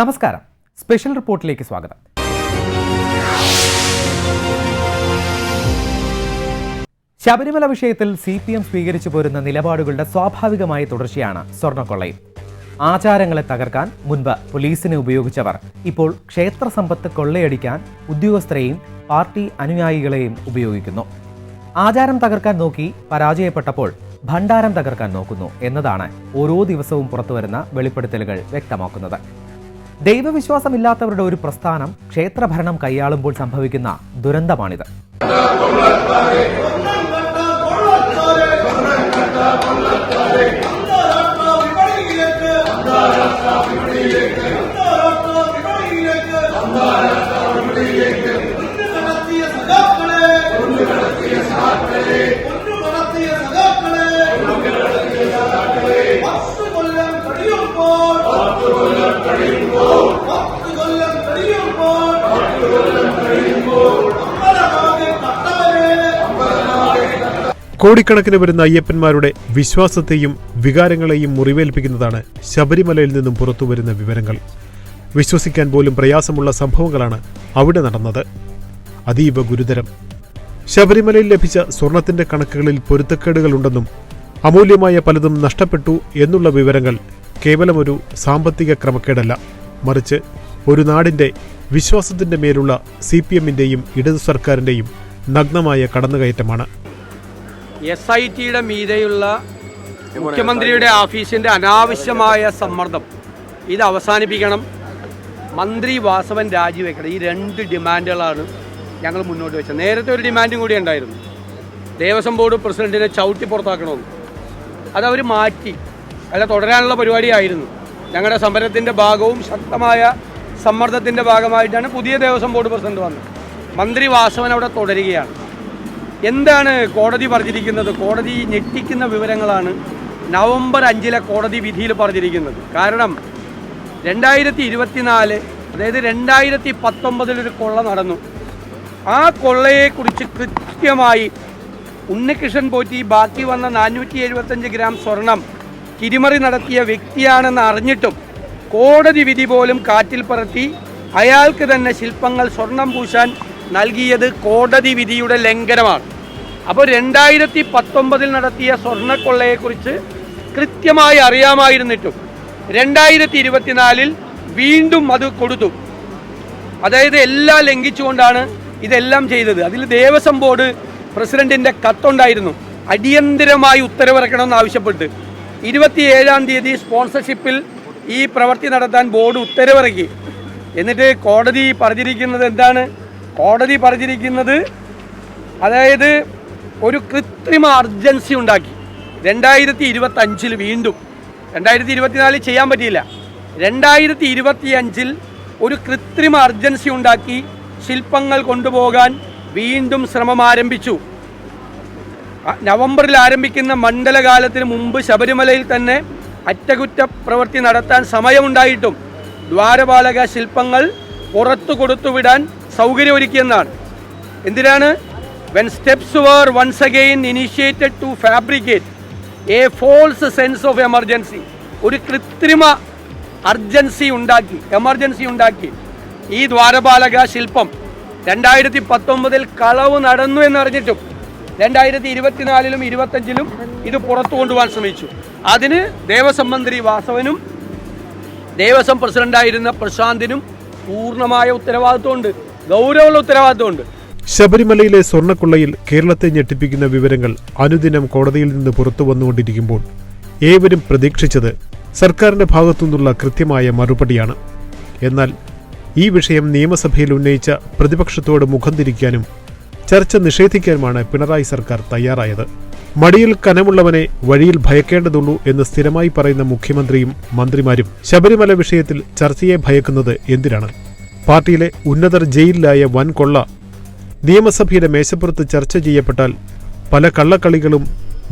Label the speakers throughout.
Speaker 1: നമസ്കാരം. സ്പെഷ്യൽ റിപ്പോർട്ടിലേക്ക് സ്വാഗതം. ശബരിമല വിഷയത്തിൽ സി പി എം സ്വീകരിച്ചു പോരുന്ന നിലപാടുകളുടെ സ്വാഭാവികമായ തുടർച്ചയാണ് സ്വർണക്കൊള്ളയും. ആചാരങ്ങളെ തകർക്കാൻ മുൻപ് പോലീസിനെ ഉപയോഗിച്ചവർ ഇപ്പോൾ ക്ഷേത്ര സമ്പത്ത് കൊള്ളയടിക്കാൻ ഉദ്യോഗസ്ഥരെയും പാർട്ടി അനുയായികളെയും ഉപയോഗിക്കുന്നു. ആചാരം തകർക്കാൻ നോക്കി പരാജയപ്പെട്ടപ്പോൾ ഭണ്ഡാരം തകർക്കാൻ നോക്കുന്നു എന്നതാണ് ഓരോ ദിവസവും പുറത്തുവരുന്ന വെളിപ്പെടുത്തലുകൾ വ്യക്തമാക്കുന്നത്. ദൈവവിശ്വാസമില്ലാത്തവരുടെ ഒരു പ്രസ്ഥാനം ക്ഷേത്രഭരണം കൈയാളുമ്പോൾ സംഭവിക്കുന്ന ദുരന്തമാണിത്.
Speaker 2: കോടിക്കണക്കിന് വരുന്ന അയ്യപ്പന്മാരുടെ വിശ്വാസത്തെയും വികാരങ്ങളെയും മുറിവേൽപ്പിക്കുന്നതാണ് ശബരിമലയിൽ നിന്നും പുറത്തുവരുന്ന വിവരങ്ങൾ. വിശ്വസിക്കാൻ പോലും പ്രയാസമുള്ള സംഭവങ്ങളാണ് അവിടെ നടന്നത്. അതീവ ഗുരുതരം. ശബരിമലയിൽ ലഭിച്ച സ്വർണത്തിന്റെ കണക്കുകളിൽ പൊരുത്തക്കേടുകളുണ്ടെന്നും അമൂല്യമായ പലതും നഷ്ടപ്പെട്ടു എന്നുള്ള വിവരങ്ങൾ കേവലമൊരു സാമ്പത്തിക ക്രമക്കേടല്ല. മറിച്ച് ഒരു നാടിന്റെ വിശ്വാസത്തിന്റെ മേലുള്ള സി പി എമ്മിന്റെയും ഇടതു സർക്കാരിന്റെയും നഗ്നമായ കടന്നുകയറ്റമാണ്.
Speaker 3: എസ് ഐ ടിയുടെ മീതെയുള്ള മുഖ്യമന്ത്രിയുടെ ഓഫീസിന്റെ അനാവശ്യമായ സമ്മർദ്ദം. ഇത് അവസാനിപ്പിക്കണം. മന്ത്രി വാസവൻ രാജിവെക്കണം. ഈ രണ്ട് ഡിമാൻഡുകളാണ് ഞങ്ങൾ മുന്നോട്ട് വെച്ചത്. നേരത്തെ ഒരു ഡിമാൻഡും കൂടി ഉണ്ടായിരുന്നു. ദേവസ്വം ബോർഡ് പ്രസിഡന്റിനെ ചവിട്ടി പുറത്താക്കണമെന്ന്. അതവർ മാറ്റി. അല്ല തുടരാനുള്ള പരിപാടിയായിരുന്നു. ഞങ്ങളുടെ സമരത്തിന്റെ ഭാഗവും ശക്തമായ സമ്മർദ്ദത്തിന്റെ ഭാഗമായിട്ടാണ് പുതിയ ദേവസ്വം ബോർഡ് പ്രസിഡന്റ് വന്നത്. മന്ത്രി വാസവൻ അവിടെ തുടരുകയാണ്. എന്താണ് കോടതി പറഞ്ഞിരിക്കുന്നത്? കോടതി ഞെട്ടിക്കുന്ന വിവരങ്ങളാണ് നവംബർ അഞ്ചിലെ കോടതി വിധിയിൽ പറഞ്ഞിരിക്കുന്നത്. കാരണം രണ്ടായിരത്തി ഇരുപത്തിനാല് അതായത് രണ്ടായിരത്തി പത്തൊമ്പതിലൊരു കൊള്ള നടന്നു. ആ കൊള്ളയെക്കുറിച്ച് കൃത്യമായി ഉണ്ണികൃഷ്ണൻ പോറ്റി ബാക്കി വന്ന നാനൂറ്റി എഴുപത്തഞ്ച് ഗ്രാം സ്വർണം തിരിമറി നടത്തിയ വ്യക്തിയാണെന്ന് അറിഞ്ഞിട്ടും കോടതി വിധി പോലും കാറ്റിൽ പറത്തി അയാൾക്ക് തന്നെ ശില്പങ്ങൾ സ്വർണം പൂശാൻ നൽകിയത് കോടതി വിധിയുടെ ലംഘനമാണ്. അപ്പോൾ രണ്ടായിരത്തി പത്തൊമ്പതിൽ നടത്തിയ സ്വർണക്കൊള്ളയെക്കുറിച്ച് കൃത്യമായി അറിയാമായിരുന്നിട്ടും രണ്ടായിരത്തി ഇരുപത്തിനാലിൽ വീണ്ടും അത് കൊടുത്തു. അതായത് എല്ലാം ലംഘിച്ചുകൊണ്ടാണ് ഇതെല്ലാം ചെയ്തത്. അതിൽ ദേവസ്വം ബോർഡ് പ്രസിഡന്റിന്റെ കത്തുണ്ടായിരുന്നു. അടിയന്തിരമായി ഉത്തരവിറക്കണമെന്ന് ആവശ്യപ്പെട്ട്. ഇരുപത്തിയേഴാം തീയതി സ്പോൺസർഷിപ്പിൽ ഈ പ്രവൃത്തി നടത്താൻ ബോർഡ് ഉത്തരവിറക്കി. എന്നിട്ട് കോടതി പറഞ്ഞിരിക്കുന്നത് എന്താണ്? കോടതി പറഞ്ഞിരിക്കുന്നത് അതായത് ഒരു കൃത്രിമ അർജൻസി ഉണ്ടാക്കി. രണ്ടായിരത്തി ഇരുപത്തി അഞ്ചിൽ വീണ്ടും രണ്ടായിരത്തി ഇരുപത്തിനാലിൽ ചെയ്യാൻ പറ്റിയില്ല. രണ്ടായിരത്തി ഇരുപത്തി അഞ്ചിൽ ഒരു കൃത്രിമ അർജൻസി ഉണ്ടാക്കി ശില്പങ്ങൾ കൊണ്ടുപോകാൻ വീണ്ടും ശ്രമം ആരംഭിച്ചു. നവംബറിൽ ആരംഭിക്കുന്ന മണ്ഡലകാലത്തിന് മുമ്പ് ശബരിമലയിൽ തന്നെ അറ്റകുറ്റ പ്രവൃത്തി നടത്താൻ സമയമുണ്ടായിട്ടും ദ്വാരപാലക ശില്പങ്ങൾ പുറത്തു കൊടുത്തുവിടാൻ സൗകര്യമൊരുക്കിയെന്നാണ് എന്തിനാണ്? When steps were once again initiated to fabricate a false sense of emergency ഒരു കൃത്രിമ അർജൻസി ഉണ്ടാക്കി എമർജൻസി ഉണ്ടാക്കി. ഈ ദ്വാരപാലക ശില്പം രണ്ടായിരത്തി പത്തൊമ്പതിൽ കളവ് നടന്നു എന്നറിഞ്ഞിട്ടും രണ്ടായിരത്തി ഇരുപത്തിനാലിലും ഇരുപത്തഞ്ചിലും ഇത് പുറത്തു കൊണ്ടുപോകാൻ ശ്രമിച്ചു. അതിന് ദേവസ്വം മന്ത്രി വാസവനും ദേവസ്വം പ്രസിഡന്റായിരുന്ന പ്രശാന്തിനും പൂർണമായ ഉത്തരവാദിത്വമുണ്ട്. ഗൗരവമുള്ള ഉത്തരവാദിത്വമുണ്ട്.
Speaker 2: ശബരിമലയിലെ സ്വർണക്കൊള്ളയിൽ കേരളത്തെ ഞെട്ടിപ്പിക്കുന്ന വിവരങ്ങൾ അനുദിനം കോടതിയിൽ നിന്ന് പുറത്തു വന്നുകൊണ്ടിരിക്കുമ്പോൾ ഏവരും പ്രതീക്ഷിച്ചത് സർക്കാരിന്റെ ഭാഗത്തുനിന്നുള്ള കൃത്യമായ മറുപടിയാണ്. എന്നാൽ ഈ വിഷയം നിയമസഭയിൽ ഉന്നയിച്ച പ്രതിപക്ഷത്തോട് മുഖം തിരിക്കാനും ചർച്ച നിഷേധിക്കാനുമാണ് പിണറായി സർക്കാർ തയ്യാറായത്. മടിയിൽ കനമുള്ളവനെ വഴിയിൽ ഭയക്കേണ്ടതുള്ളൂ എന്ന് സ്ഥിരമായി പറയുന്ന മുഖ്യമന്ത്രിയും മന്ത്രിമാരും ശബരിമല വിഷയത്തിൽ ചർച്ചയെ ഭയക്കുന്നത് എന്തിനാണ്? പാർട്ടിയിലെ ഉന്നതർ ജയിലിലായ വൻ കൊള്ള നിയമസഭയുടെ മേശപ്പുറത്ത് ചർച്ച ചെയ്യപ്പെട്ടാൽ പല കള്ളക്കളികളും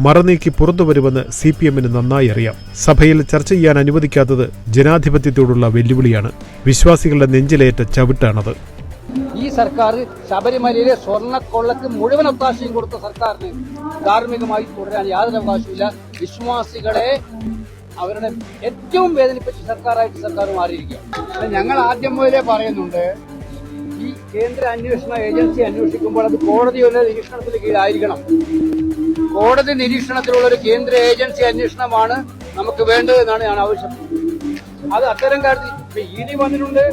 Speaker 2: മറനീക്കി പുറത്തു വരുമെന്ന് സി പി എമ്മിന് നന്നായി അറിയാം. സഭയിൽ ചർച്ച ചെയ്യാൻ അനുവദിക്കാത്തത് ജനാധിപത്യത്തോടുള്ള വെല്ലുവിളിയാണ്. വിശ്വാസികളുടെ നെഞ്ചിലേറ്റ ചവിട്ടാണത്.
Speaker 4: ഈ സർക്കാർ ശബരിമലയിലെ സ്വർണക്കൊള്ളക്ക് മുഴുവൻ അവകാശം കൊടുത്ത സർക്കാരിന് ധാർമ്മികമായി തുടരാൻ യാതൊരു അവകാശമില്ല വിശ്വാസികളെ അവരുടെ ഏറ്റവും വേദനിപ്പിച്ച സർക്കാരായിട്ട് സർക്കാർ മാറിയിരിക്കുക ഞങ്ങൾ ആദ്യം മുതലേ പറയുന്നുണ്ട് ഈ കേന്ദ്ര അന്വേഷണ ഏജൻസി അന്വേഷിക്കുമ്പോൾ അത് കോടതിയുടെ നിരീക്ഷണത്തിന് കീഴായിരിക്കണം കോടതി നിരീക്ഷണത്തിലുള്ള ഒരു കേന്ദ്ര ഏജൻസി അന്വേഷണമാണ് നമുക്ക് വേണ്ടത് എന്നാണ് ഞാൻ ആവശ്യം അത് അത്തരം കാര്യത്തിൽ ഇ ഡി വന്നിട്ടുണ്ട്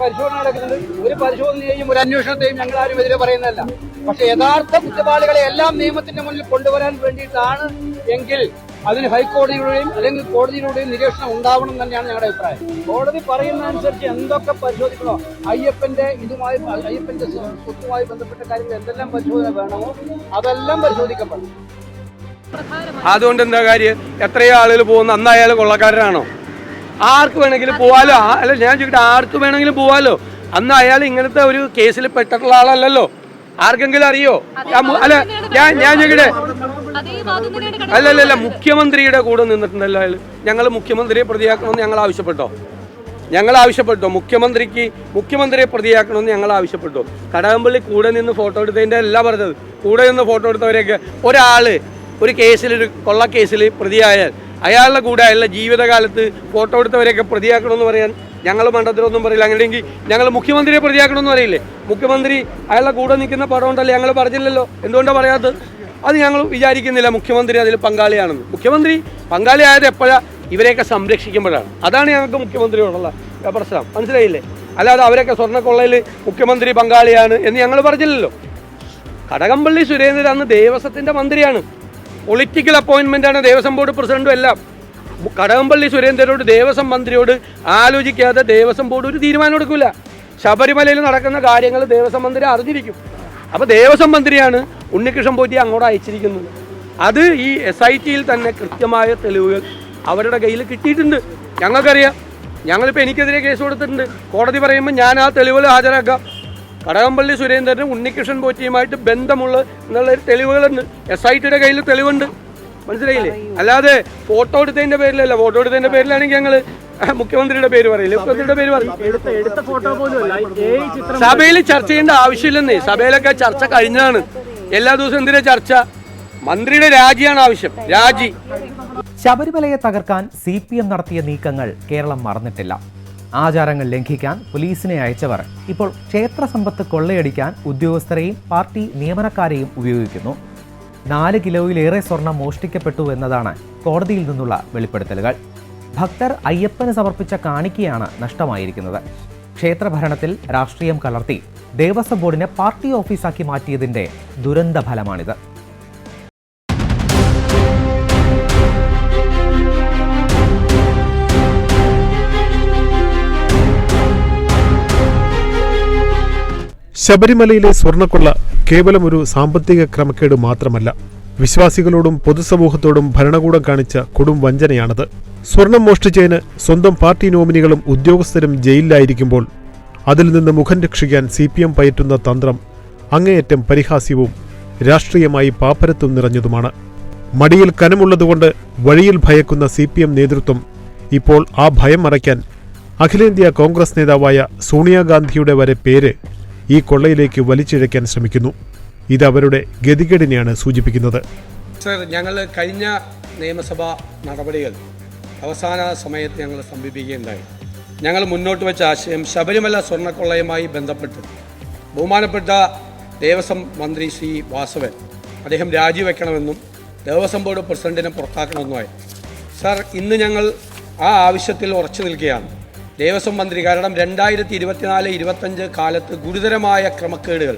Speaker 4: പരിശോധന നടക്കുന്നുണ്ട്. ഒരു പരിശോധനയെയും ഒരു അന്വേഷണത്തെയും ഞങ്ങൾ ആരും എതിരെ പറയുന്നതല്ല. പക്ഷെ യഥാർത്ഥ കുറ്റവാളികളെ എല്ലാം നിയമത്തിന്റെ മുന്നിൽ കൊണ്ടുവരാൻ വേണ്ടിയിട്ടാണ് എങ്കിൽ അതിന് ഹൈക്കോടതിയുടെയും അല്ലെങ്കിൽ കോടതിയുടെയും നിരീക്ഷണം ഉണ്ടാവണം തന്നെയാണ് ഞങ്ങളുടെ അഭിപ്രായം. കോടതി പറയുന്ന അനുസരിച്ച് എന്തൊക്കെ പരിശോധിക്കണോ അയ്യപ്പന്റെ ഇതുമായി അയ്യപ്പന്റെ സ്വത്തുമായി ബന്ധപ്പെട്ട കാര്യങ്ങൾ എന്തെല്ലാം പരിശോധന വേണമോ അതെല്ലാം പരിശോധിക്കപ്പെടും.
Speaker 3: അതുകൊണ്ട് എന്താ കാര്യം? എത്രയോ ആളുകൾ പോകുന്ന. അന്നായാൽ കൊള്ളക്കാരനാണോ? ആർക്ക് വേണമെങ്കിലും പോവാലോ? അല്ല ഞാൻ ചോദിക്കട്ടെ ആർക്ക് വേണമെങ്കിലും പോവാലോ? അന്ന് അയാൾ ഇങ്ങനത്തെ ഒരു കേസിൽ പെട്ടിട്ടുള്ള ആളല്ലല്ലോ. ആർക്കെങ്കിലും അറിയോ? അല്ല ഞാൻ ഞാൻ ഞങ്ങളുടെ
Speaker 5: അതേ വാദം തന്നെയാണ്
Speaker 3: അല്ല അല്ല അല്ല മുഖ്യമന്ത്രിയുടെ കൂടെ നിന്നിട്ടുണ്ടല്ലോ അയാൾ ഞങ്ങൾ മുഖ്യമന്ത്രിയെ പ്രതിയാക്കണമെന്ന് ഞങ്ങൾ ആവശ്യപ്പെട്ടോ? ഞങ്ങൾ ആവശ്യപ്പെട്ടോ? മുഖ്യമന്ത്രിക്ക് മുഖ്യമന്ത്രിയെ പ്രതിയാക്കണമെന്ന് ഞങ്ങൾ ആവശ്യപ്പെട്ടു? കടകംപള്ളി കൂടെ നിന്ന് ഫോട്ടോ എടുത്തതിന്റെ എല്ലാം പറഞ്ഞത്. കൂടെ നിന്ന് ഫോട്ടോ എടുത്തവരെയൊക്കെ ഒരാൾ ഒരു കേസിൽ ഒരു കൊള്ള കേസിൽ പ്രതിയായാൽ അയാളുടെ കൂടെ അയാളുടെ ജീവിതകാലത്ത് ഫോട്ടോ എടുത്തവരെയൊക്കെ പ്രതിയാക്കണമെന്ന് പറയാൻ ഞങ്ങൾ മണ്ഡലത്തിലൊന്നും പറയില്ല. അങ്ങനെയെങ്കിൽ ഞങ്ങൾ മുഖ്യമന്ത്രിയെ പ്രതിയാക്കണമെന്ന് പറയില്ലേ? മുഖ്യമന്ത്രി അയാളുടെ കൂടെ നിൽക്കുന്ന പടം ഉണ്ടല്ലോ? ഞങ്ങൾ പറഞ്ഞില്ലല്ലോ. എന്തുകൊണ്ടാണ് പറയാത്തത്? അത് ഞങ്ങൾ വിചാരിക്കുന്നില്ല. മുഖ്യമന്ത്രി അതിൽ പങ്കാളിയാണെന്ന്. മുഖ്യമന്ത്രി പങ്കാളിയായത് എപ്പോഴാണ് ഇവരെയൊക്കെ സംരക്ഷിക്കുമ്പോഴാണ്. അതാണ് ഞങ്ങൾക്ക് മുഖ്യമന്ത്രിയോടുള്ള പ്രശ്നം. മനസ്സിലായില്ലേ? അല്ലാതെ അവരൊക്കെ സ്വർണക്കൊള്ളയിൽ മുഖ്യമന്ത്രി പങ്കാളിയാണ് എന്ന് ഞങ്ങൾ പറഞ്ഞില്ലല്ലോ. കടകംപള്ളി സുരേന്ദ്രൻ അന്ന് ദേവസ്വത്തിന്റെ മന്ത്രിയാണ്. പൊളിറ്റിക്കൽ അപ്പോയിൻമെന്റാണ് ദേവസ്വം ബോർഡ് പ്രസിഡന്റും എല്ലാം. കടകംപള്ളി സുരേന്ദ്രനോട് ദേവസ്വം മന്ത്രിയോട് ആലോചിക്കാതെ ദേവസ്വം ബോർഡ് ഒരു തീരുമാനം എടുക്കില്ല ശബരിമലയിൽ നടക്കുന്ന കാര്യങ്ങൾ ദേവസ്വം മന്ത്രി അറിഞ്ഞിരിക്കും. അപ്പോൾ ദേവസ്വം മന്ത്രിയാണ് ഉണ്ണികൃഷ്ണൻ പോറ്റി അങ്ങോട്ട് അയച്ചിരിക്കുന്നത്. അത് ഈ എസ് ഐ ടിയിൽ തന്നെ കൃത്യമായ തെളിവുകൾ അവരുടെ കയ്യിൽ കിട്ടിയിട്ടുണ്ട്. ഞങ്ങൾക്കറിയാം. ഞങ്ങളിപ്പോൾ എനിക്കെതിരെ കേസ് കൊടുത്തിട്ടുണ്ട്. കോടതി പറയുമ്പോൾ ഞാൻ ആ തെളിവുകൾ ഹാജരാക്കാം. കടകംപള്ളി സുരേന്ദ്രനും ഉണ്ണികൃഷ്ണൻ പോറ്റിയുമായിട്ട് ബന്ധമുള്ള എന്നുള്ളൊരു തെളിവുകളുണ്ട്. എസ് ഐ ടിയുടെ കയ്യിൽ തെളിവുണ്ട്. മനസ്സിലായില്ലേ? അല്ലാതെ ഫോട്ടോ എടുത്തതിന്റെ പേരിലല്ല. ഫോട്ടോ എടുത്തതിന്റെ പേരിലാണെങ്കിൽ ഞങ്ങൾ മുഖ്യമന്ത്രിയുടെ പേര് പറയില്ല? മുഖ്യമന്ത്രിയുടെ പേര് പറയും സഭയിൽ ചർച്ച ചെയ്യേണ്ട ആവശ്യമില്ലെന്നേ. സഭയിലൊക്കെ ചർച്ച കഴിഞ്ഞതാണ്. എല്ലാ ദിവസവും എന്തിനാ ചർച്ച? മന്ത്രിയുടെ രാജിയാണ് ആവശ്യം. രാജി.
Speaker 1: ശബരിമലയെ തകർക്കാൻ സി പി എം നടത്തിയ നീക്കങ്ങൾ കേരളം മറന്നിട്ടില്ല. ആചാരങ്ങൾ ലംഘിക്കാൻ പോലീസിനെ അയച്ചവർ. ഇപ്പോൾ ക്ഷേത്ര സമ്പത്ത് കൊള്ളയടിക്കാൻ ഉദ്യോഗസ്ഥരെയും പാർട്ടി നിയമനക്കാരെയും ഉപയോഗിക്കുന്നു. നാല് കിലോയിലേറെ സ്വർണം മോഷ്ടിക്കപ്പെട്ടു എന്നതാണ് കോടതിയിൽ നിന്നുള്ള വെളിപ്പെടുത്തലുകൾ. ഭക്തർ അയ്യപ്പന് സമർപ്പിച്ച കാണിക്കയാണ് നഷ്ടമായിരിക്കുന്നത്. ക്ഷേത്രഭരണത്തിൽ രാഷ്ട്രീയം കലർത്തി ദേവസ്വം ബോർഡിനെ പാർട്ടി ഓഫീസാക്കി മാറ്റിയതിന്റെ ദുരന്ത ഫലമാണിത്
Speaker 2: ശബരിമലയിലെ സ്വർണക്കൊള്ള കേവലം ഒരു സാമ്പത്തിക ക്രമക്കേട് മാത്രമല്ല വിശ്വാസികളോടും പൊതുസമൂഹത്തോടും ഭരണകൂടം കാണിച്ച കൊടും വഞ്ചനയാണത്. സ്വർണം മോഷ്ടിച്ചതിന് സ്വന്തം പാർട്ടി നോമിനികളും ഉദ്യോഗസ്ഥരും ജയിലിലായിരിക്കുമ്പോൾ അതിൽ നിന്ന് മുഖം രക്ഷിക്കാൻ സി പി എം പയറ്റുന്ന തന്ത്രം അങ്ങേയറ്റം പരിഹാസ്യവും രാഷ്ട്രീയമായി പാപ്പരത്വം നിറഞ്ഞതുമാണ്. മടിയിൽ കനമുള്ളതുകൊണ്ട് വഴിയിൽ ഭയക്കുന്ന സി പി എം നേതൃത്വം ഇപ്പോൾ ആ ഭയം മറയ്ക്കാൻ അഖിലേന്ത്യാ കോൺഗ്രസ് നേതാവായ സോണിയാഗാന്ധിയുടെ വരെ പേര് ഈ കൊള്ളയിലേക്ക് വലിച്ചിഴയ്ക്കാൻ ശ്രമിക്കുന്നു. ഇത് അവരുടെ ഗതികേടിനെയാണ് സൂചിപ്പിക്കുന്നത്.
Speaker 3: സർ ഞങ്ങൾ കഴിഞ്ഞ നിയമസഭാ നടപടികൾ അവസാന സമയത്ത് ഞങ്ങൾ സമീപിക്കുകയുണ്ടായി. ഞങ്ങൾ മുന്നോട്ട് വെച്ച ആശയം ശബരിമല സ്വർണക്കൊള്ളയുമായി ബന്ധപ്പെട്ട് ബഹുമാനപ്പെട്ട ദേവസ്വം മന്ത്രി ശ്രീ വാസവൻ അദ്ദേഹം രാജിവെക്കണമെന്നും ദേവസ്വം ബോർഡ് പ്രസിഡന്റിനെ പുറത്താക്കണമെന്നുമായി. സാർ ഇന്ന് ഞങ്ങൾ ആ ആവശ്യത്തിൽ ഉറച്ചു നിൽക്കുകയാണ്. ദേവസ്വം മന്ത്രി കാരണം രണ്ടായിരത്തി ഇരുപത്തിനാല് ഇരുപത്തഞ്ച് കാലത്ത് ഗുരുതരമായ ക്രമക്കേടുകൾ.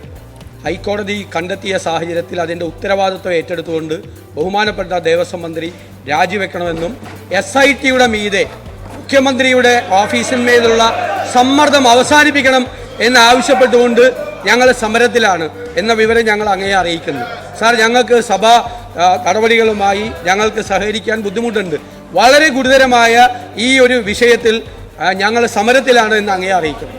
Speaker 3: ഹൈക്കോടതി കണ്ടെത്തിയ സാഹചര്യത്തിൽ അതിന്റെ ഉത്തരവാദിത്വം ഏറ്റെടുത്തുകൊണ്ട് ബഹുമാനപ്പെട്ട ദേവസ്വം മന്ത്രി രാജിവെക്കണമെന്നും എസ് ഐ ടിയുടെ മീതെ മുഖ്യമന്ത്രിയുടെ ഓഫീസിന്മേലുള്ള സമ്മർദ്ദം അവസാനിപ്പിക്കണം എന്നാവശ്യപ്പെട്ടുകൊണ്ട് ഞങ്ങൾ സമരത്തിലാണ് എന്ന വിവരം ഞങ്ങൾ അങ്ങേ അറിയിക്കുന്നു. സാർ ഞങ്ങൾക്ക് സഭാ നടപടികളുമായി ഞങ്ങൾക്ക് സഹകരിക്കാൻ ബുദ്ധിമുട്ടുണ്ട്. വളരെ ഗുരുതരമായ ഈ ഒരു വിഷയത്തിൽ ഞങ്ങൾ സമരത്തിലാണ് എന്ന് അങ്ങേ അറിയിക്കുന്നു.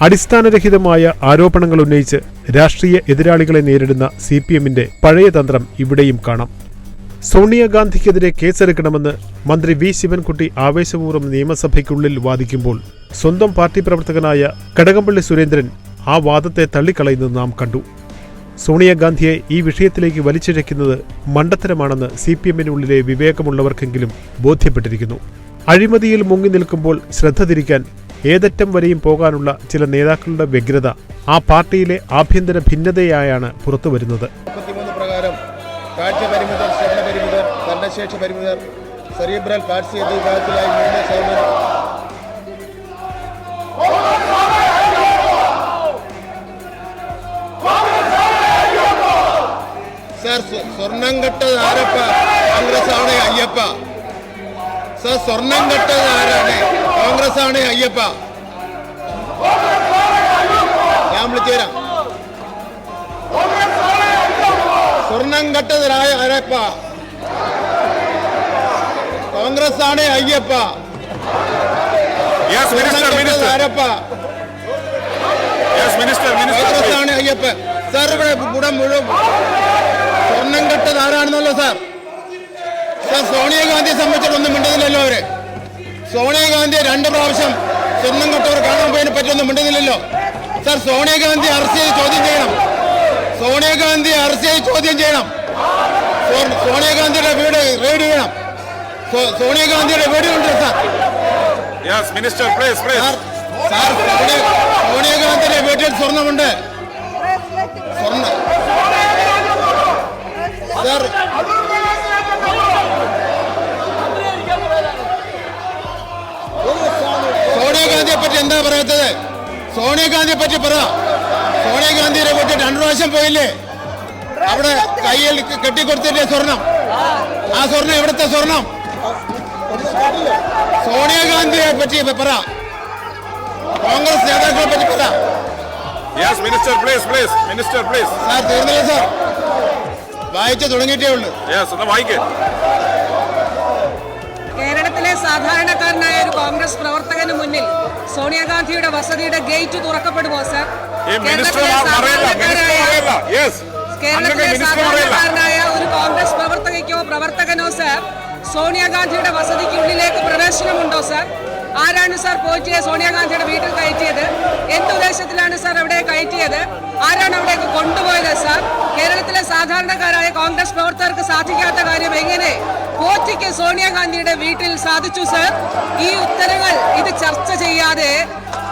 Speaker 2: അടിസ്ഥാനരഹിതമായ ആരോപണങ്ങൾ ഉന്നയിച്ച് രാഷ്ട്രീയ എതിരാളികളെ നേരിടുന്ന സി പി എമ്മിന്റെ പഴയ തന്ത്രം ഇവിടെയും കാണാം. സോണിയാഗാന്ധിക്കെതിരെ കേസെടുക്കണമെന്ന് മന്ത്രി വി ശിവൻകുട്ടി ആവേശപൂർവം നിയമസഭയ്ക്കുള്ളിൽ വാദിക്കുമ്പോൾ സ്വന്തം പാർട്ടി പ്രവർത്തകനായ കടകംപള്ളി സുരേന്ദ്രൻ ആ വാദത്തെ തള്ളിക്കളയുന്നത് നാം കണ്ടു. സോണിയാഗാന്ധിയെ ഈ വിഷയത്തിലേക്ക് വലിച്ചിഴയ്ക്കുന്നത് മണ്ടത്തരമാണെന്ന് സി പി എമ്മിനുള്ളിലെ വിവേകമുള്ളവർക്കെങ്കിലും ബോധ്യപ്പെട്ടിരിക്കുന്നു. അഴിമതിയിൽ മുങ്ങി നിൽക്കുമ്പോൾ ശ്രദ്ധ തിരിക്കാൻ ഏതറ്റം വരെയും പോകാനുള്ള ചില നേതാക്കളുടെ വ്യഗ്രത ആ പാർട്ടിയിലെ ആഭ്യന്തര ഭിന്നതയായാണ് പുറത്തുവരുന്നത്
Speaker 6: പ്രകാരം കാഴ്ച പരിമിതർ ശ്രവണ പരിമിതർ ചലനശേഷി പരിമിതർ സെറിബ്രൽ സർ സ്വ- സ്വർണം കെട്ടത് ആരപ്പ? കോൺഗ്രസ് ആണ് അയ്യപ്പ. സർ സ്വർണം കെട്ടത് ആരാണ് കോൺഗ്രസ് ആണ് അയ്യപ്പ. ഞാൻ വിളിച്ചുതരാം സ്വർണം കെട്ടതിലായ ആരപ്പ. കോൺഗ്രസ് ആണ് അയ്യപ്പ. ആരപ്പ. കോൺഗ്രസ് ആണ് അയ്യപ്പ. സാർ ഇവിടെ ഇവിടെ മുഴുവൻ സ്വർണം കെട്ടത് ആരാണെന്നല്ലോ സാർ. സോണിയാഗാന്ധിയെ സംബന്ധിച്ചിട്ടൊന്നും മിണ്ടുന്നില്ലല്ലോ അവർ. സോണിയാഗാന്ധിയെ രണ്ട് പ്രാവശ്യം സ്വർണം കൊട്ടവർ കാണാൻ പോയതിനെ പറ്റിയൊന്നും മിണ്ടുന്നില്ലല്ലോ. സാർ സോണിയാഗാന്ധി അറസ്റ്റ് ചെയ്ത് ചോദ്യം ചെയ്യണം. സോണിയാഗാന്ധി അറസ്റ്റ് ചെയ്ത് ചോദ്യം ചെയ്യണം. സോണിയാഗാന്ധിയുടെ വീട് റെയ്ഡ് ചെയ്യണം. സോണിയാഗാന്ധിയുടെ വീട് ഉണ്ട് സാർ. സോണിയ- സോണിയാഗാന്ധിയുടെ വീട്ടിൽ സ്വർണമുണ്ട്. സ്വർണ സാർ സോണിയാഗാന്ധിയെ പറ്റി എന്താ പറയാത്തത്? സോണിയാഗാന്ധിയെ പറ്റി പറ. സോണിയാഗാന്ധിയെ വീട്ടിൽ രണ്ടു പ്രാവശ്യം പോയില്ലേ? അവിടെ കയ്യിൽ കെട്ടിക്കൊടുത്തില്ലേ സ്വർണം. ആ സ്വർണം എവിടുത്തെ സ്വർണം? സോണിയാഗാന്ധിയെ പറ്റി പറ. കോൺഗ്രസ് നേതാക്കളെ പറ്റി പറ
Speaker 7: Minister, please please. Minister, please.
Speaker 6: Sir തീർന്നില്ല സാർ. വായിച്ചു തുടങ്ങിയിട്ടേ ഉള്ളൂ.
Speaker 7: വായിക്കേ.
Speaker 5: സാധാരണക്കാരനായ ഒരു കോൺഗ്രസ് പ്രവർത്തകന് മുന്നിൽ സോണിയാഗാന്ധിയുടെ വസതിയുടെ ഗേറ്റ് തുറക്കപ്പെടുമോ സർ? കേരളത്തിലെ സാധാരണക്കാരായ. കേരളത്തിലെ. സാധാരണക്കാരനായ ഒരു കോൺഗ്രസ് പ്രവർത്തകയ്ക്കോ പ്രവർത്തകനോ സർ സോണിയാഗാന്ധിയുടെ വസതിക്കുള്ളിലേക്ക് പ്രവേശനമുണ്ടോ സർ? ആരാണ് സാർ പോറ്റിയെ സോണിയാഗാന്ധിയുടെ വീട്ടിൽ കയറ്റിയത്? എന്തുദ്ദേശത്തിലാണ് സാർ അവിടെ കയറ്റിയത്? ആരാണ് അവിടേക്ക് കൊണ്ടുപോയത് സാർ? കേരളത്തിലെ സാധാരണക്കാരായ കോൺഗ്രസ് പ്രവർത്തകർക്ക് സാധിക്കാത്ത കാര്യം എങ്ങനെ പോറ്റിക്ക് സോണിയാഗാന്ധിയുടെ വീട്ടിൽ സാധിച്ചു സർ. ഈ ഉത്തരങ്ങൾ ഇത് ചർച്ച ചെയ്യാതെ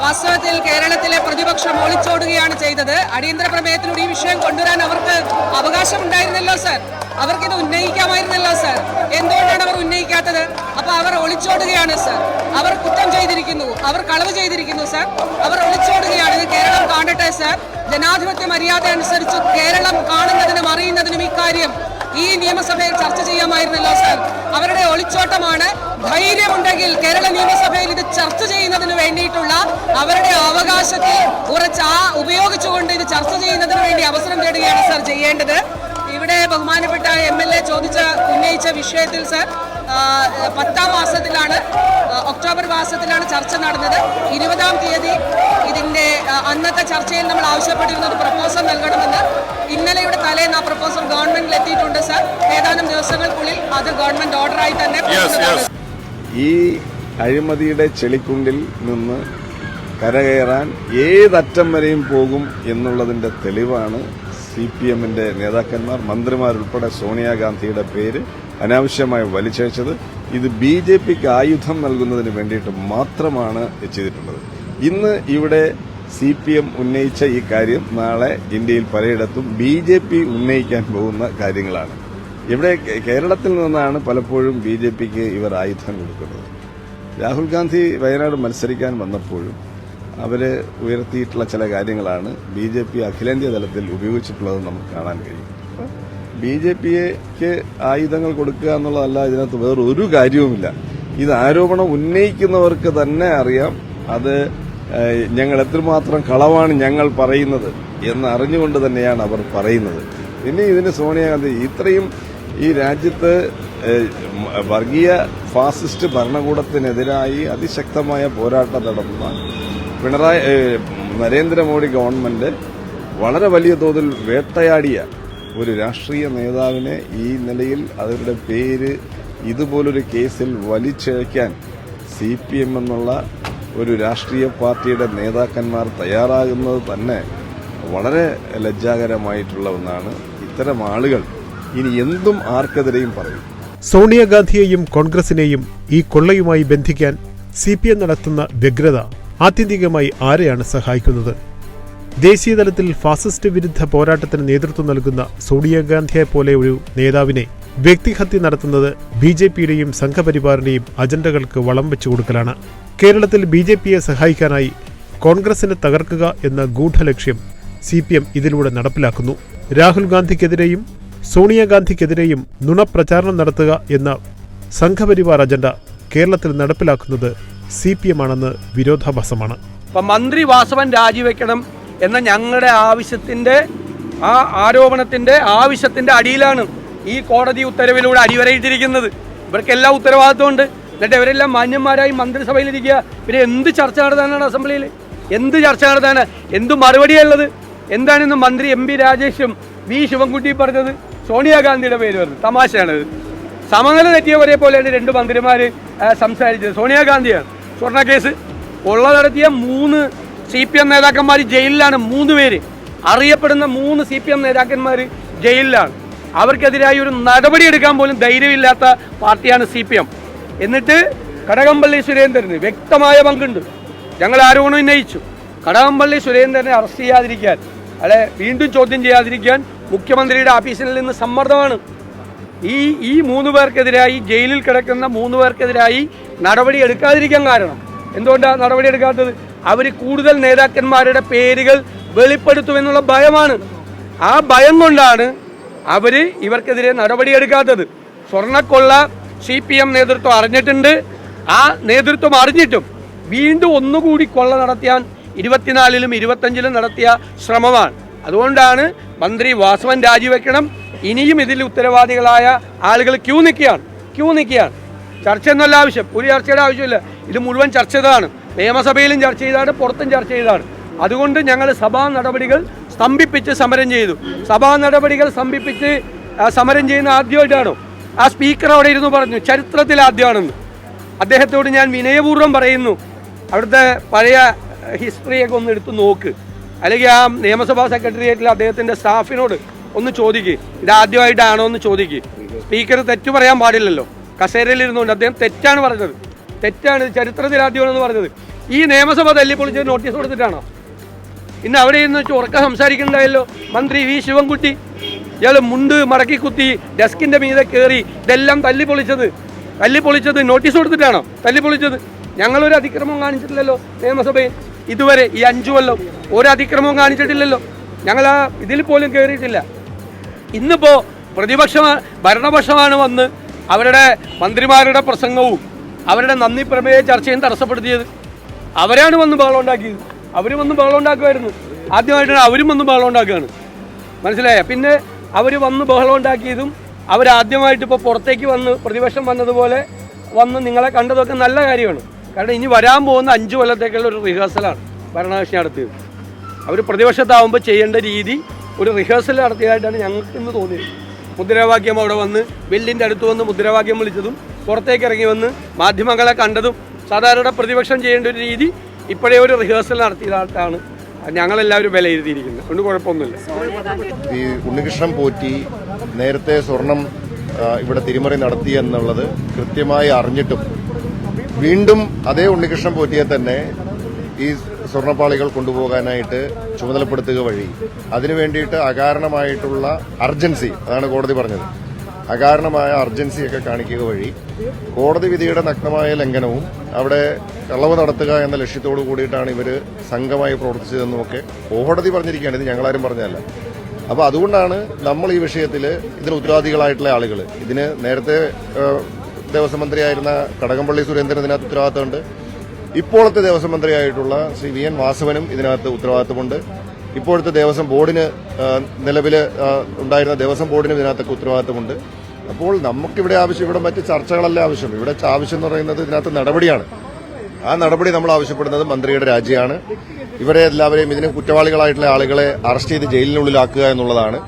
Speaker 5: വാസ്തവത്തിൽ കേരളത്തിലെ പ്രതിപക്ഷം ഒളിച്ചോടുകയാണ് ചെയ്തത്. അടിയന്തര പ്രമേയത്തിലൂടെ ഈ വിഷയം കൊണ്ടുവരാൻ അവർക്ക് അവകാശമുണ്ടായിരുന്നല്ലോ സർ. അവർക്കിത് ഉന്നയിക്കാമായിരുന്നല്ലോ സർ. എന്തുകൊണ്ടാണ് അവർ ഉന്നയിക്കാത്തത്? അപ്പൊ അവർ ഒളിച്ചോടുകയാണ് സർ. അവർ കുറ്റം ചെയ്തിരിക്കുന്നു. അവർ കളവ് ചെയ്തിരിക്കുന്നു സർ. അവർ ഒളിച്ചോടുകയാണ്. ഇത് കേരളം കാണട്ടെ സർ. ജനാധിപത്യ മര്യാദ അനുസരിച്ച് കേരളം കാണുന്നതിനും അറിയുന്നതിനും ഇക്കാര്യം ഈ നിയമസഭയിൽ ചർച്ച ചെയ്യാമായിരുന്നല്ലോ സർ. അവരുടെ ഒളിച്ചോട്ടമാണ് ധൈര്യമുണ്ടെങ്കിൽ കേരള നിയമസഭയിൽ ഇത് ചർച്ച ചെയ്യുന്നതിന് വേണ്ടിയിട്ടുള്ള അവരുടെ അവകാശത്തെ കുറച്ച് ആ ഉപയോഗിച്ചുകൊണ്ട് ഇത് ചർച്ച ചെയ്യുന്നതിന് വേണ്ടി അവസരം തേടുകയാണ് സർ ചെയ്യേണ്ടത്. ഇവിടെ ബഹുമാനപ്പെട്ട എം എൽ എ ചോദിച്ച ഉന്നയിച്ച വിഷയത്തിൽ സർ പത്താം മാസത്തിലാണ് ഒക്ടോബർ മാസത്തിലാണ് ചർച്ച നടന്നത്. ഇരുപതാം തീയതി ഇതിന്റെ അന്നത്തെ ചർച്ചയിൽ നമ്മൾ ആവശ്യപ്പെട്ടിരുന്ന ഒരു പ്രപ്പോസൽ നൽകണമെന്ന് ഇന്നലെയുടെ തലേന്ന് ആ പ്രപ്പോസൽ ഗവൺമെന്റിൽ എത്തിയിട്ടുണ്ട് സർ. ഏതാനും ദിവസങ്ങൾക്കുള്ളിൽ അത് ഗവൺമെന്റ് ഓർഡറായി തന്നെ
Speaker 8: ഈ അഴിമതിയുടെ ചെളിക്കുണ്ടിൽ നിന്ന് കരകയറാൻ ഏതറ്റം വരെയും പോകും എന്നുള്ളതിന്റെ തെളിവാണ് സി പി എമ്മിന്റെ നേതാക്കന്മാർ മന്ത്രിമാരുൾപ്പെടെ സോണിയാഗാന്ധിയുടെ പേര് അനാവശ്യമായി വലിച്ചയച്ചത് ഇത് ബി ജെ പിക്ക് ആയുധം നൽകുന്നതിന് വേണ്ടിയിട്ട് മാത്രമാണ് ചെയ്തിട്ടുള്ളത്. ഇന്ന് ഇവിടെ സി പി എം ഉന്നയിച്ച ഈ കാര്യം നാളെ ഇന്ത്യയിൽ പലയിടത്തും ബി ജെ പി ഉന്നയിക്കാൻ പോകുന്ന കാര്യങ്ങളാണ്. ഇവിടെ കേരളത്തിൽ നിന്നാണ് പലപ്പോഴും ബി ജെ പിക്ക് ഇവർ ആയുധം കൊടുക്കുന്നത്. രാഹുൽ ഗാന്ധി വയനാട് മത്സരിക്കാൻ വന്നപ്പോഴും അവർ ഉയർത്തിയിട്ടുള്ള ചില കാര്യങ്ങളാണ് ബി ജെ പി അഖിലേന്ത്യാ തലത്തിൽ ഉപയോഗിച്ചിട്ടുള്ളത് നമുക്ക് കാണാൻ കഴിയും. ബി ജെ പിക്ക് ആയുധങ്ങൾ കൊടുക്കുക എന്നുള്ളതല്ല ഇതിനകത്ത് വേറെ ഒരു കാര്യവുമില്ല. ഇത് ആരോപണം ഉന്നയിക്കുന്നവർക്ക് തന്നെ അറിയാം. അത് ഞങ്ങൾ എത്രമാത്രം കളവാണ് ഞങ്ങൾ പറയുന്നത് എന്ന് അറിഞ്ഞുകൊണ്ട് തന്നെയാണ് അവർ പറയുന്നത്. പിന്നെ ഇതിന് സോണിയാഗാന്ധി ഇത്രയും ഈ രാജ്യത്ത് വർഗീയ ഫാസിസ്റ്റ് ഭരണകൂടത്തിനെതിരായി അതിശക്തമായ പോരാട്ടം നടത്തുന്ന പിണറായി നരേന്ദ്രമോദി ഗവൺമെന്റ് വളരെ വലിയ തോതിൽ വേട്ടയാടിയ ഒരു രാഷ്ട്രീയ നേതാവിനെ ഈ നിലയിൽ അവരുടെ പേര് ഇതുപോലൊരു കേസിൽ വലിച്ചിഴയ്ക്കാൻ സി പി എം എന്നുള്ള ഒരു രാഷ്ട്രീയ പാർട്ടിയുടെ നേതാക്കന്മാർ തയ്യാറാകുന്നത് തന്നെ വളരെ ലജ്ജാകരമായിട്ടുള്ള ഒന്നാണ്. ഇത്തരം ആളുകൾ ഇനി എന്തും ആർക്കെതിരെയും പറയും.
Speaker 2: സോണിയാഗാന്ധിയെയും കോൺഗ്രസിനെയും ഈ കൊള്ളയുമായി ബന്ധിക്കാൻ സി പി എം നടത്തുന്ന വ്യഗ്രത ആത്യന്തികമായി ആരെയാണ് സഹായിക്കുന്നത്? ദേശീയതലത്തിൽ ഫാസിസ്റ്റ് വിരുദ്ധ പോരാട്ടത്തിന് നേതൃത്വം നൽകുന്ന സോണിയാഗാന്ധിയെ പോലെ ഒരു നേതാവിനെ വ്യക്തിഹത്യ നടത്തുന്നത് ബി ജെ പിയുടെയും സംഘപരിവാറിന്റെയും അജണ്ടകൾക്ക് വളം വെച്ചു കൊടുക്കലാണ്. കേരളത്തിൽ ബി ജെ പിയെ സഹായിക്കാനായി കോൺഗ്രസിനെ തകർക്കുക എന്ന ഗൂഢലക്ഷ്യം സി പി എം ഇതിലൂടെ നടപ്പിലാക്കുന്നു. രാഹുൽ ഗാന്ധിക്കെതിരെയും സോണിയാഗാന്ധിക്കെതിരെയും നുണപ്രചാരണം നടത്തുക എന്ന സംഘപരിവാർ അജണ്ട കേരളത്തിൽ നടപ്പിലാക്കുന്നത് സി പി എം ആണെന്ന് വിരോധാഭാസമാണ്.
Speaker 3: മന്ത്രി വാസവൻ രാജിവെക്കണം. എന്ന ഞങ്ങളുടെ ആവശ്യത്തിന്റെ ആ ആരോപണത്തിന്റെ ആവശ്യത്തിന്റെ അടിയിലാണ് ഈ കോടതി ഉത്തരവിലൂടെ അടിവരയിട്ടിരിക്കുന്നത്. ഇവർക്ക് എല്ലാ ഉത്തരവാദിത്വമുണ്ട് എന്നിട്ട് ഇവരെല്ലാം മാന്യന്മാരായി മന്ത്രിസഭയിലിരിക്കുക. പിന്നെ എന്ത് ചർച്ച നടത്താനാണ് അസംബ്ലിയിൽ? എന്ത് ചർച്ച നടത്താനാണ് എന്ത് മറുപടിയുള്ളത് എന്താണിന്ന് മന്ത്രി എം പി രാജേഷും വി ശിവൻകുട്ടി പറഞ്ഞത്? സോണിയാഗാന്ധിയുടെ പേര് പറഞ്ഞു തമാശയാണത് സമനില തെറ്റിയവരെ പോലെയാണ് രണ്ട് മന്ത്രിമാർ സംസാരിച്ചത്. സോണിയാഗാന്ധിയാണ്. സ്വർണ കേസ് കൊള്ള നടത്തിയ മൂന്ന് സി പി എം നേതാക്കന്മാർ ജയിലിലാണ് മൂന്ന് പേര്. അറിയപ്പെടുന്ന മൂന്ന് സി പി എം നേതാക്കന്മാർ ജയിലിലാണ്. അവർക്കെതിരായി ഒരു നടപടി എടുക്കാൻ പോലും ധൈര്യമില്ലാത്ത പാർട്ടിയാണ് സി പി എം എന്നിട്ട് കടകംപള്ളി സുരേന്ദ്രന് വ്യക്തമായ പങ്കുണ്ട്. ഞങ്ങൾ ആരോപണം ഉന്നയിച്ചു. കടകംപള്ളി സുരേന്ദ്രനെ അറസ്റ്റ് ചെയ്യാതിരിക്കാൻ അല്ലെ വീണ്ടും ചോദ്യം ചെയ്യാതിരിക്കാൻ മുഖ്യമന്ത്രിയുടെ ഓഫീസിൽ നിന്ന് സമ്മർദ്ദമാണ്. ഈ ഈ മൂന്ന് പേർക്കെതിരായി ജയിലിൽ കിടക്കുന്ന മൂന്ന് പേർക്കെതിരായി നടപടി എടുക്കാതിരിക്കാൻ കാരണം. എന്തുകൊണ്ടാണ് നടപടി എടുക്കാത്തത്? അവർ കൂടുതൽ നേതാക്കന്മാരുടെ പേരുകൾ വെളിപ്പെടുത്തുമെന്നുള്ള ഭയമാണ്. ആ ഭയം കൊണ്ടാണ് അവർ ഇവർക്കെതിരെ നടപടിയെടുക്കാത്തത് സ്വർണക്കൊള്ള സി പി എം നേതൃത്വം അറിഞ്ഞിട്ടുണ്ട്. ആ നേതൃത്വം അറിഞ്ഞിട്ടും വീണ്ടും ഒന്നുകൂടി കൊള്ള നടത്തിയാൽ ഇരുപത്തിനാലിലും ഇരുപത്തഞ്ചിലും നടത്തിയ ശ്രമമാണ്. അതുകൊണ്ടാണ് മന്ത്രി വാസവൻ രാജിവെക്കണം. ഇനിയും ഇതിൽ ഉത്തരവാദികളായ ആളുകൾ ക്യൂ നിൽക്കുകയാണ്. ക്യൂ നിൽക്കുകയാണ്. ചർച്ച എന്നല്ല ആവശ്യം. ഒരു ചർച്ചയുടെ ആവശ്യമില്ല. ഇത് മുഴുവൻ ചർച്ച ചെയ്തതാണ് നിയമസഭയിലും ചർച്ച ചെയ്താണ് പുറത്തും ചർച്ച ചെയ്താണ്. അതുകൊണ്ട് ഞങ്ങൾ സഭാ നടപടികൾ സ്തംഭിപ്പിച്ച് സമരം ചെയ്തു. സഭാ നടപടികൾ സ്തംഭിപ്പിച്ച് സമരം ചെയ്യുന്ന ആദ്യമായിട്ടാണോ? ആ സ്പീക്കർ അവിടെ ഇരുന്ന് പറഞ്ഞു ചരിത്രത്തിൽ ആദ്യമാണെന്ന്. അദ്ദേഹത്തോട് ഞാൻ വിനയപൂർവം പറയുന്നു അവിടുത്തെ പഴയ ഹിസ്റ്ററിയൊക്കെ ഒന്ന് എടുത്ത് നോക്ക്. അല്ലെങ്കിൽ ആ നിയമസഭാ സെക്രട്ടേറിയറ്റിൽ അദ്ദേഹത്തിന്റെ സ്റ്റാഫിനോട് ഒന്ന് ചോദിക്കുക ഇത് ആദ്യമായിട്ടാണോ എന്ന് ചോദിക്കുക സ്പീക്കർ തെറ്റു പറയാൻ പാടില്ലല്ലോ. കസേരയിൽ ഇരുന്നുകൊണ്ട് അദ്ദേഹം തെറ്റാണ് പറഞ്ഞത്. തെറ്റാണ് ചരിത്രത്തിൽ ആദ്യമാണെന്ന് പറഞ്ഞത്. ഈ നിയമസഭ തല്ലിപ്പൊളിച്ച് നോട്ടീസ് കൊടുത്തിട്ടാണോ? ഇന്ന് അവിടെ ഇരുന്ന് ഉറക്കം സംസാരിക്കണ്ടായല്ലോ. മന്ത്രി വി ശിവൻകുട്ടി ഇയാൾ മുണ്ട് മടക്കി കുത്തി ഡെസ്കിന്റെ മീതെ കയറി ഇതെല്ലാം തല്ലി പൊളിച്ചത് തല്ലി പൊളിച്ചത് നോട്ടീസ് കൊടുത്തിട്ടാണോ? തല്ലി പൊളിച്ചത് ഞങ്ങളൊരു അതിക്രമം കാണിച്ചിട്ടില്ലല്ലോ നിയമസഭയിൽ. ഇതുവരെ ഈ അഞ്ചു കൊല്ലം ഒരു കാണിച്ചിട്ടില്ലല്ലോ. ഞങ്ങൾ ആ ഇതിൽ പോലും കയറിയിട്ടില്ല ഇന്നിപ്പോൾ പ്രതിപക്ഷ ഭരണപക്ഷമാണ് വന്ന് അവരുടെ മന്ത്രിമാരുടെ പ്രസംഗവും അവരുടെ നന്ദി പ്രമേയ ചർച്ചയും തടസ്സപ്പെടുത്തിയത്. അവരാണ് വന്ന് ബഹളം ഉണ്ടാക്കിയത്. അവരും വന്ന് ബഹളം ഉണ്ടാക്കുമായിരുന്നു. ആദ്യമായിട്ടാണ് അവരും വന്ന് ബഹളം ഉണ്ടാക്കുകയാണ്. മനസ്സിലായ? പിന്നെ അവർ വന്ന് ബഹളം ഉണ്ടാക്കിയതും അവരാദ്യമായിട്ട് ഇപ്പോൾ പുറത്തേക്ക് വന്ന് പ്രതിപക്ഷം വന്നതുപോലെ വന്ന് നിങ്ങളെ കണ്ടതൊക്കെ നല്ല കാര്യമാണ്. കാരണം ഇനി വരാൻ പോകുന്ന അഞ്ച് കൊല്ലത്തേക്കുള്ള ഒരു റിഹേഴ്സലാണ് ഭരണകക്ഷി നടത്തിയത്. അവർ പ്രതിപക്ഷത്താവുമ്പോൾ ചെയ്യേണ്ട രീതി ഒരു റിഹേഴ്സൽ നടത്തിയതായിട്ടാണ് ഞങ്ങൾക്ക് ഇന്ന് തോന്നിയത്. മുദ്രാവാക്യം അവിടെ വന്ന് ബില്ലിന്റെ അടുത്ത് വന്ന് മുദ്രാവാക്യം വിളിച്ചതും പുറത്തേക്ക് ഇറങ്ങി വന്ന് മാധ്യമങ്ങളെ കണ്ടതും സാധാരണ പ്രതിപക്ഷം ചെയ്യേണ്ട ഒരു രീതി ഇപ്പോഴേ ഒരു റിഹേഴ്സൽ നടത്തിയതായിട്ടാണ് ഞങ്ങളെല്ലാവരും വിലയിരുത്തിയിരിക്കുന്നത്. അതുകൊണ്ട് കുഴപ്പമൊന്നുമില്ല.
Speaker 9: ഈ ഉണ്ണികൃഷ്ണൻ പോറ്റി നേരത്തെ സ്വർണം ഇവിടെ തിരിമറി നടത്തി എന്നുള്ളത് കൃത്യമായി അറിഞ്ഞിട്ടും വീണ്ടും അതേ ഉണ്ണികൃഷ്ണൻ പോറ്റിയെ തന്നെ ഈ സ്വർണപ്പാളികൾ കൊണ്ടുപോകാനായിട്ട് ചുമതലപ്പെടുത്തുക വഴി. അതിനു വേണ്ടിയിട്ട് അകാരണമായിട്ടുള്ള അർജൻസി അതാണ് കോടതി പറഞ്ഞത്. അകാരണമായ അർജൻസിയൊക്കെ കാണിക്കുക വഴി കോടതി വിധിയുടെ നഗ്നമായ ലംഘനവും അവിടെ കളവ് നടത്തുക എന്ന ലക്ഷ്യത്തോടു കൂടിയിട്ടാണ് ഇവർ സംഘമായി പ്രവർത്തിച്ചതെന്നുമൊക്കെ കോടതി പറഞ്ഞിരിക്കുകയാണ്. ഇത് ഞങ്ങളാരും പറഞ്ഞതല്ല. അപ്പോൾ അതുകൊണ്ടാണ് നമ്മൾ ഈ വിഷയത്തിൽ ഇതിന് ഉത്തരവാദികളായിട്ടുള്ള ആളുകൾ ഇതിന് നേരത്തെ ദേവസ്വം മന്ത്രിയായിരുന്ന കടകംപള്ളി സുരേന്ദ്രൻ ഇതിനകത്ത് ഉത്തരവാദിത്തമുണ്ട്. ഇപ്പോഴത്തെ ദേവസ്വം മന്ത്രിയായിട്ടുള്ള ശ്രീ വി എൻ വാസവനും ഇതിനകത്ത് ഉത്തരവാദിത്തമുണ്ട്. ഇപ്പോഴത്തെ ദേവസ്വം ബോർഡിന് നിലവിൽ ഉണ്ടായിരുന്ന ദേവസ്വം ബോർഡിനും ഇതിനകത്തൊക്കെ ഉത്തരവാദിത്തമുണ്ട്. അപ്പോൾ നമുക്കിവിടെ ആവശ്യം ഇവിടെ മറ്റ് ചർച്ചകളല്ല ആവശ്യം. ഇവിടെ ആവശ്യം എന്ന് പറയുന്നത് ഇതിനകത്ത് നടപടിയാണ്. ആ നടപടി നമ്മൾ ആവശ്യപ്പെടുന്നത് മന്ത്രിയുടെ രാജിയാണ്. ഇവരെ എല്ലാവരെയും ഇതിന് കുറ്റവാളികളായിട്ടുള്ള ആളുകളെ അറസ്റ്റ് ചെയ്ത് ജയിലിനുള്ളിലാക്കുക എന്നുള്ളതാണ്.